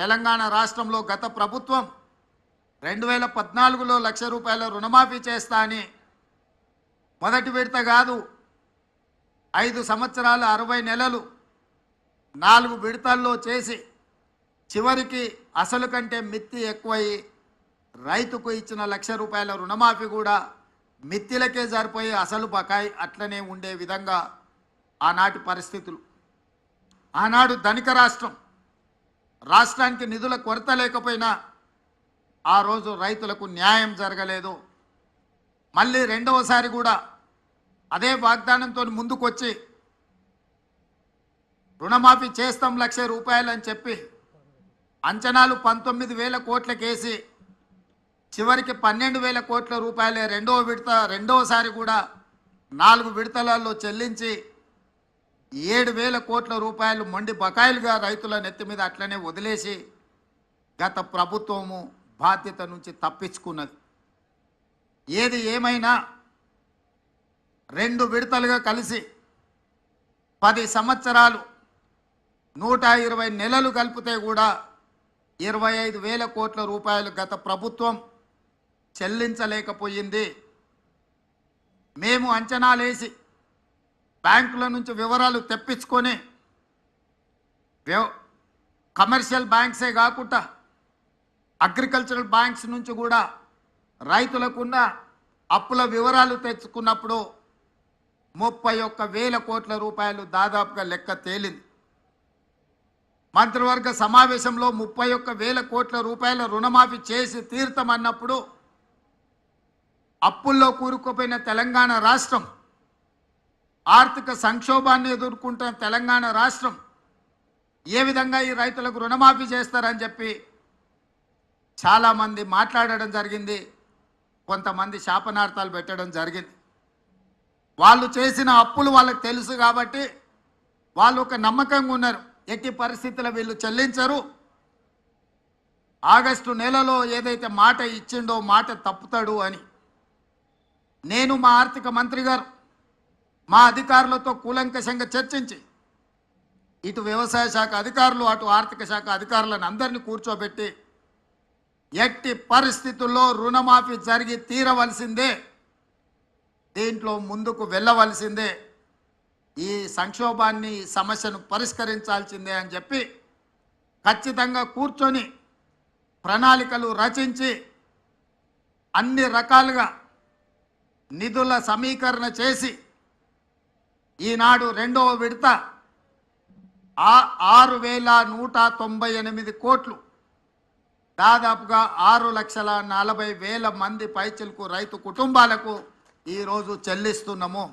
తెలంగాణ రాష్ట్రంలో గత ప్రభుత్వం రెండు వేల పద్నాలుగులో లక్ష రూపాయల రుణమాఫీ చేస్తా అని మొదటి విడత కాదు ఐదు సంవత్సరాలు అరవై నెలలు నాలుగు విడతల్లో చేసి చివరికి అసలు కంటే మిత్తి ఎక్కువయి రైతుకు ఇచ్చిన లక్ష రూపాయల రుణమాఫీ కూడా మిత్తిలకే సరిపోయి అసలు బకాయి అట్లనే ఉండే విధంగా ఆనాటి పరిస్థితులు. ఆనాడు ధనిక రాష్ట్రం రాష్ట్రానికి నిధుల కొరత లేకపోయినా ఆ రోజు రైతులకు న్యాయం జరగలేదు. మళ్ళీ రెండవసారి కూడా అదే వాగ్దానంతో ముందుకొచ్చి రుణమాఫీ చేస్తాం లక్ష రూపాయలు అని చెప్పి అంచనాలు పంతొమ్మిది వేల కోట్లకేసి చివరికి పన్నెండు వేల కోట్ల రూపాయలే రెండవ విడత రెండవసారి కూడా నాలుగు విడతలలో చెల్లించి ఏడు వేల కోట్ల రూపాయలు మొండి బకాయిలుగా రైతుల నెత్తి మీద అట్లనే వదిలేసి గత ప్రభుత్వము బాధ్యత నుంచి తప్పించుకున్నది. ఏది ఏమైనా రెండు విడతలుగా కలిసి పది సంవత్సరాలు నూట ఇరవై నెలలు కలిపితే కూడా ఇరవై ఐదు వేల కోట్ల రూపాయలు గత ప్రభుత్వం చెల్లించలేకపోయింది. మేము అంచనాలేసి బ్యాంకుల నుంచి వివరాలు తెప్పించుకొని కమర్షియల్ బ్యాంక్సే కాకుండా అగ్రికల్చరల్ బ్యాంక్స్ నుంచి కూడా రైతులకున్న అప్పుల వివరాలు తెచ్చుకున్నప్పుడు ముప్పై ఒక్క వేల కోట్ల రూపాయలు దాదాపుగా లెక్క తేలింది. మంత్రివర్గ సమావేశంలో ముప్పై ఒక్క వేల కోట్ల రూపాయల రుణమాఫీ చేసి తీర్థమన్నప్పుడు అప్పుల్లో కూరుకుపోయిన తెలంగాణ రాష్ట్రం ఆర్థిక సంక్షోభాన్ని ఎదుర్కొంటున్న తెలంగాణ రాష్ట్రం ఏ విధంగా ఈ రైతులకు రుణమాఫీ చేస్తారని చెప్పి చాలామంది మాట్లాడడం జరిగింది. కొంతమంది శాపనార్థాలు పెట్టడం జరిగింది. వాళ్ళు చేసిన అప్పులు వాళ్ళకి తెలుసు కాబట్టి వాళ్ళు ఒక నమ్మకంగా ఉన్నారు. ఎట్టి పరిస్థితుల్లో వీళ్ళు చెల్లించరు. ఆగస్టు నెలలో ఏదైతే మాట ఇచ్చిండో మాట తప్పుతాడు అని. నేను మా ఆర్థిక మంత్రి గారు మా అధికారులతో కూలంకషంగా చర్చించి ఇటు వ్యవసాయ శాఖ అధికారులు అటు ఆర్థిక శాఖ అధికారులను అందరినీ కూర్చోబెట్టి ఎట్టి పరిస్థితుల్లో రుణమాఫీ జరిగి తీరవలసిందే దీంట్లో ముందుకు వెళ్ళవలసిందే ఈ సంక్షోభాన్ని ఈ సమస్యను పరిష్కరించాల్సిందే అని చెప్పి ఖచ్చితంగా కూర్చొని ప్రణాళికలు రచించి అన్ని రకాలుగా నిధుల సమీకరణ చేసి ఈనాడు రెండవ విడత. ఆరు వేల నూట తొంభై ఎనిమిది కోట్లు. దాదాపుగా ఆరు లక్షల నలభై వేల మంది పైచలకు రైతు కుటుంబాలకు ఈరోజు చెల్లిస్తున్నాము.